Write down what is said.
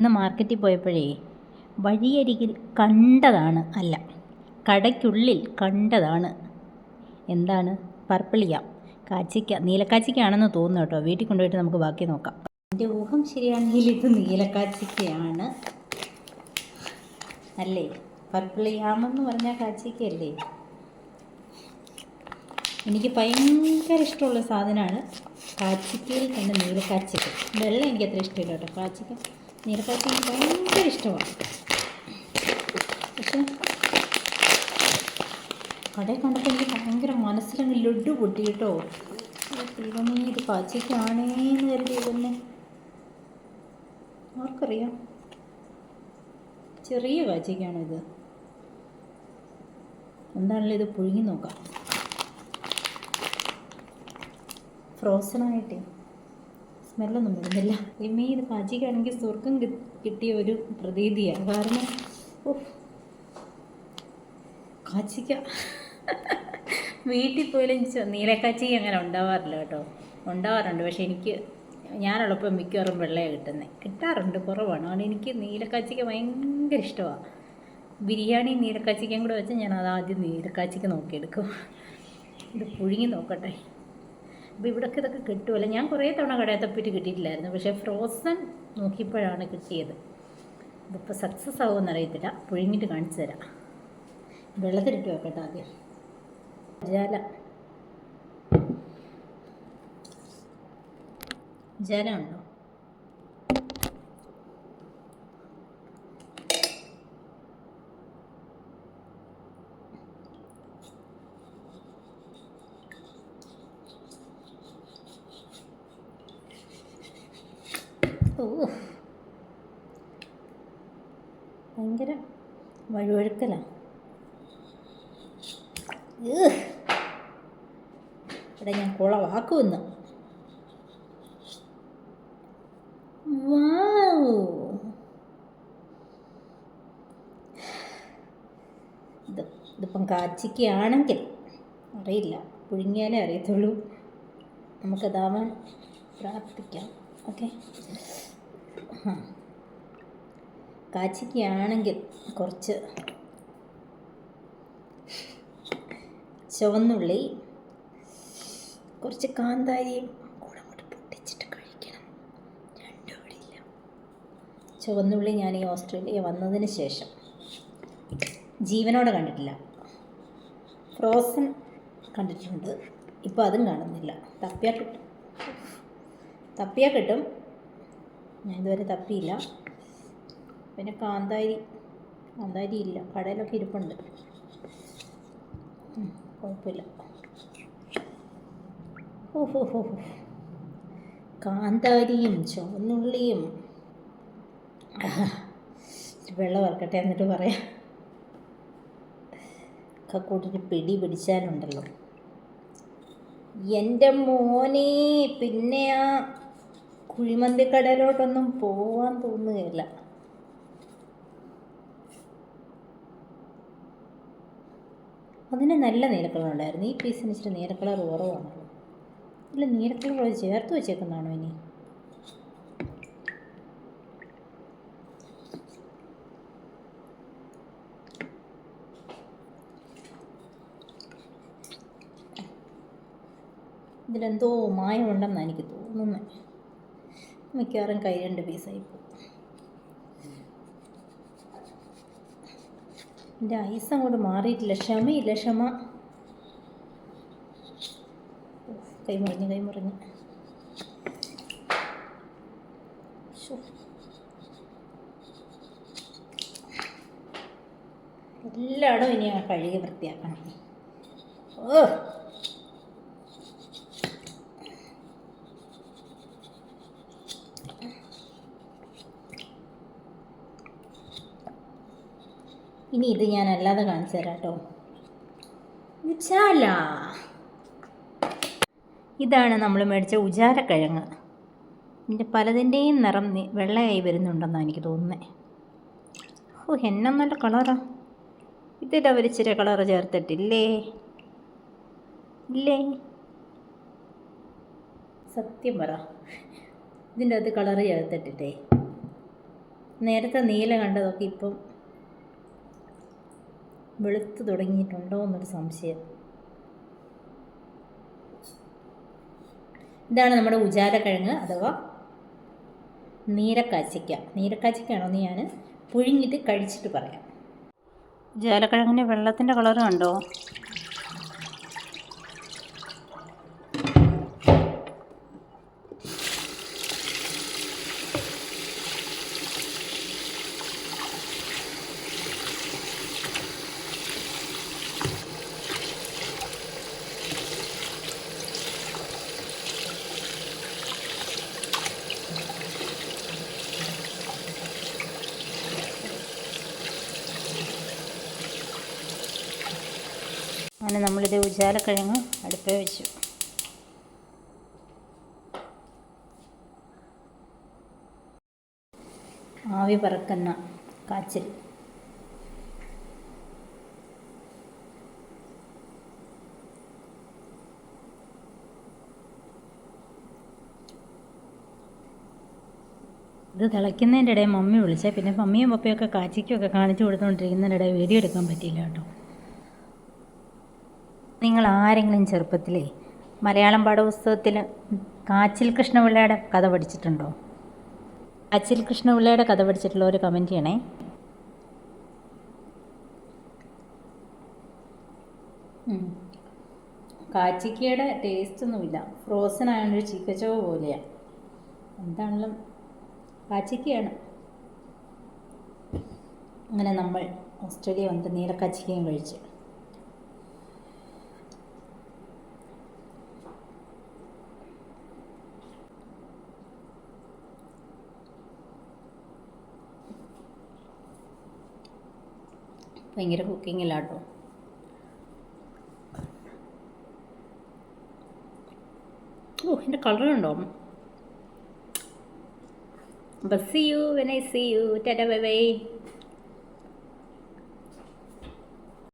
ഇന്ന് മാർക്കറ്റിൽ പോയപ്പോഴേ വഴിയരികിൽ കണ്ടതാണ് അല്ല കടയ്ക്കുള്ളിൽ കണ്ടതാണ്. എന്താണ്? പർപ്പിളിയ. കാച്ചിക്ക നീലക്കാച്ചിക്കാണെന്ന് തോന്നുന്നു കേട്ടോ. വീട്ടിൽ കൊണ്ടുപോയിട്ട് നമുക്ക് ബാക്കി നോക്കാം. എന്റെ ഊഹം ശരിയാണെങ്കിൽ ഇത് നീലക്കാച്ചിക്കയാണ്. അല്ലേ? പർപ്പിളിയാമെന്ന് പറഞ്ഞാൽ കാച്ചിക്കയല്ലേ? എനിക്ക് ഭയങ്കര ഇഷ്ടമുള്ള സാധനമാണ് കാച്ചിക്കയിൽ തന്നെ നീലക്കാച്ചിക്ക. വെള്ളം എനിക്ക് അത്ര ഇഷ്ടമില്ല കേട്ടോ. കാച്ചിക്ക നീലക്കാച്ചിക്ക എനിക്ക് ഭയങ്കര ഇഷ്ടമാണ്. പക്ഷെ കടയിൽ കണ്ടപ്പോൾ എനിക്ക് ഭയങ്കര മനസ്സിലങ്ങ് ലഡു പൊട്ടി കേട്ടോ. ദൈവമേ ഇത് കാച്ചിക്കാണേന്ന് കരുതി തന്നെ ആർക്കറിയാം? ചെറിയ കാച്ചിക്കാണോ ഇത്. എന്താണല്ലോ ഇത് പുഴുങ്ങി നോക്കാം. ഫ്രോസൺ ആയിട്ടേ. സ്മെല്ലൊന്നും വരുന്നില്ല. ഇമ്മേ ഇത് പാചിക്കാണെങ്കിൽ സ്വർഗം കിട്ടിയ ഒരു പ്രതീതിയാണ്. കാരണം ഓ കാച്ചിക്ക. വീട്ടിൽ പോയാലും നീലക്കാച്ചി നീലക്കാച്ചിക്ക അങ്ങനെ ഉണ്ടാവാറില്ല കേട്ടോ. ഉണ്ടാവാറുണ്ട്. പക്ഷേ എനിക്ക് ഞാനുള്ളപ്പോൾ മിക്കവാറും വെള്ളയാണ് കിട്ടുന്നത് കിട്ടാറുണ്ട്. കുറവാണ്. അതുകൊണ്ട് എനിക്ക് നീലക്കാച്ചിക്ക് ഭയങ്കര ഇഷ്ടമാണ്. ബിരിയാണി നീലക്കാച്ചിക്കയും കൂടെ വെച്ച് ഞാൻ അത് ആദ്യം നീലക്കാച്ചിക്ക നോക്കിയെടുക്കും. ഇത് പുഴുങ്ങി നോക്കട്ടെ. അപ്പോൾ ഇവിടൊക്കെ ഇതൊക്കെ കിട്ടുമല്ലോ? ഞാൻ കുറേ തവണ കടയിൽ തപ്പിയിട്ട് കിട്ടിയിട്ടില്ലായിരുന്നു. പക്ഷേ ഫ്രോസൺ നോക്കിയപ്പോഴാണ് കിട്ടിയത്. ഇതിപ്പോൾ സക്സസ് ആവുമെന്ന് അറിയത്തില്ല. പുഴുങ്ങിയിട്ട് കാണിച്ചു തരാം. വെള്ളത്തിലിട്ട് വെക്കട്ടെ ആദ്യം. ജാല. ജാല ഉണ്ടോ ഓ ഭയങ്കര വഴുവഴുക്കലാണ് ഇവിടെ ഞാൻ കുളവാക്കുമെന്ന് ഇത് ഇതിപ്പം കാച്ചിക്കുകയാണെങ്കിൽ അറിയില്ല. പുഴുങ്ങിയാലേ അറിയത്തുള്ളൂ. നമുക്കതാവാൻ പ്രാർത്ഥിക്കാം. ഓക്കെ? കാച്ചിക്കുകയാണെങ്കിൽ കുറച്ച് ചുവന്നുള്ളി കുറച്ച് കാന്താരിയും കൂടെ അങ്ങോട്ട് പൊട്ടിച്ചിട്ട് കഴിക്കണം. രണ്ടും ചുവന്നുള്ളി ഞാൻ ഈ ഓസ്ട്രേലിയ വന്നതിന് ശേഷം ജീവനോടെ കണ്ടിട്ടില്ല. ഫ്രോസൺ കണ്ടിട്ടുണ്ട്. ഇപ്പോൾ അതും കാണുന്നില്ല. തപ്പിയാൽ കിട്ടും. തപ്പിയാൽ കിട്ടും. ഞാൻ ഇതുവരെ തപ്പിയില്ല. പിന്നെ കാന്താരി കാന്താരി ഇല്ല. കടയിലൊക്കെ ഇരിപ്പുണ്ട്. കുഴപ്പമില്ല. ഓഹോ. കാന്താരിയും ചുവന്നുള്ളിയും. വെള്ളം വറക്കട്ടെ എന്നിട്ട് പറയാം. ഒക്കെ കൂട്ടിട്ട് പിടി പിടിച്ചാലുണ്ടല്ലോ. എന്റെ മോനെ പിന്നെ ആ കുഴിമന്തി കടയിലോട്ടൊന്നും പോവാൻ തോന്നുകയില്ല. അതിന് നല്ല നീലക്കളർ ഉണ്ടായിരുന്നു ഈ പീസിന് ഇച്ചിരി നീലക്കളർ കളർ കുറവാണല്ലോ. ഇല്ല നീലക്കളർ കളർ ചേർത്ത് വെച്ചേക്കുന്നതാണോ ഇനി? ഇതിലെന്തോ മായമുണ്ടെന്നാണ് എനിക്ക് തോന്നുന്നത് മിക്കവാറും കൈ രണ്ട് പീസായി പോകും എന്റെ ഐസ് അങ്ങോട്ട് മാറിയിട്ടില്ല. ക്ഷമയില്ല ക്ഷമ. കൈ മുറിഞ്ഞ് കൈ മുറിഞ്ഞ്. എല്ലായിടവും ഇനി കഴുകി വൃത്തിയാക്കണം. ഓ. ഇനി ഇത് ഞാൻ അല്ലാതെ കാണിച്ചു തരാം കേട്ടോ ഉജാല ഇതാണ് നമ്മൾ മേടിച്ച ഉജാലക്കിഴങ്ങ് ഇതിന്റെ പലതിന്റെയും നിറം വെള്ളയായി വരുന്നുണ്ടെന്നാണ് എനിക്ക് തോന്നുന്നത് ഓ എന്നെ നല്ല കളറാ. ഇതിൽ അവർ ഇച്ചിരി കളറ് ചേർത്തിട്ടില്ലേ? ഇല്ലേ? സത്യം പറ. ഇതിന്റെ അത് കളറ് ചേർത്തിട്ടില്ലേ നേരത്തെ നീല കണ്ടതൊക്കെ ഇപ്പം വെളുത്ത് തുടങ്ങിയിട്ടുണ്ടോ എന്നൊരു സംശയം. ഇതാണ് നമ്മുടെ ഉജാലക്കിഴങ്ങ് അഥവാ നീരക്കാച്ചിക്ക. എന്ന് ഞാൻ പുഴുങ്ങിയിട്ട് കഴിച്ചിട്ട് പറയാം. ഉജാലക്കിഴങ്ങിന് വെള്ളത്തിന്റെ കളർ കണ്ടോ? അങ്ങനെ നമ്മളിത് ഉജാലക്കിഴങ്ങ് അടുപ്പേ വെച്ചു. ആവി പറക്കുന്ന കാച്ചിൽ. ഇത് തിളയ്ക്കുന്നതിന്റെ ഇടയിൽ മമ്മി വിളിച്ചേ പിന്നെ മമ്മിയും പപ്പയൊക്കെ കാച്ചിക്കൊക്കെ കാണിച്ചു കൊടുത്തുകൊണ്ടിരിക്കുന്നതിന്റെ ഇടയിൽ വീഡിയോ എടുക്കാൻ പറ്റിയില്ല കേട്ടോ. നിങ്ങൾ ആരെങ്കിലും ചെറുപ്പത്തിലേ മലയാളം പാഠപുസ്തകത്തിൽ കാച്ചിൽ കൃഷ്ണപിള്ളയുടെ കഥ പഠിച്ചിട്ടുണ്ടോ? കാച്ചിൽ കൃഷ്ണപിള്ളയുടെ കഥ പഠിച്ചിട്ടുള്ള ഒരു കമന്റ് ചെയ്യണേ. കാച്ചിക്കയുടെ ടേസ്റ്റ് ഒന്നുമില്ല. ഫ്രോസൺ ആയതുകൊണ്ട് ചീക്കച്ചോ പോലെയാണ് എന്താണെങ്കിലും കാച്ചിക്കയാണ്. അങ്ങനെ നമ്മൾ ഓസ്ട്രേലിയ വന്നിട്ട് നീലക്കാച്ചിക്കയും കഴിച്ചു. ഭയങ്കര കുക്കിങ്ങിലാട്ടോ. ഓ എന്റെ കളർ ഉണ്ടോ bus you when I see you ടെ ബൈ ബൈ.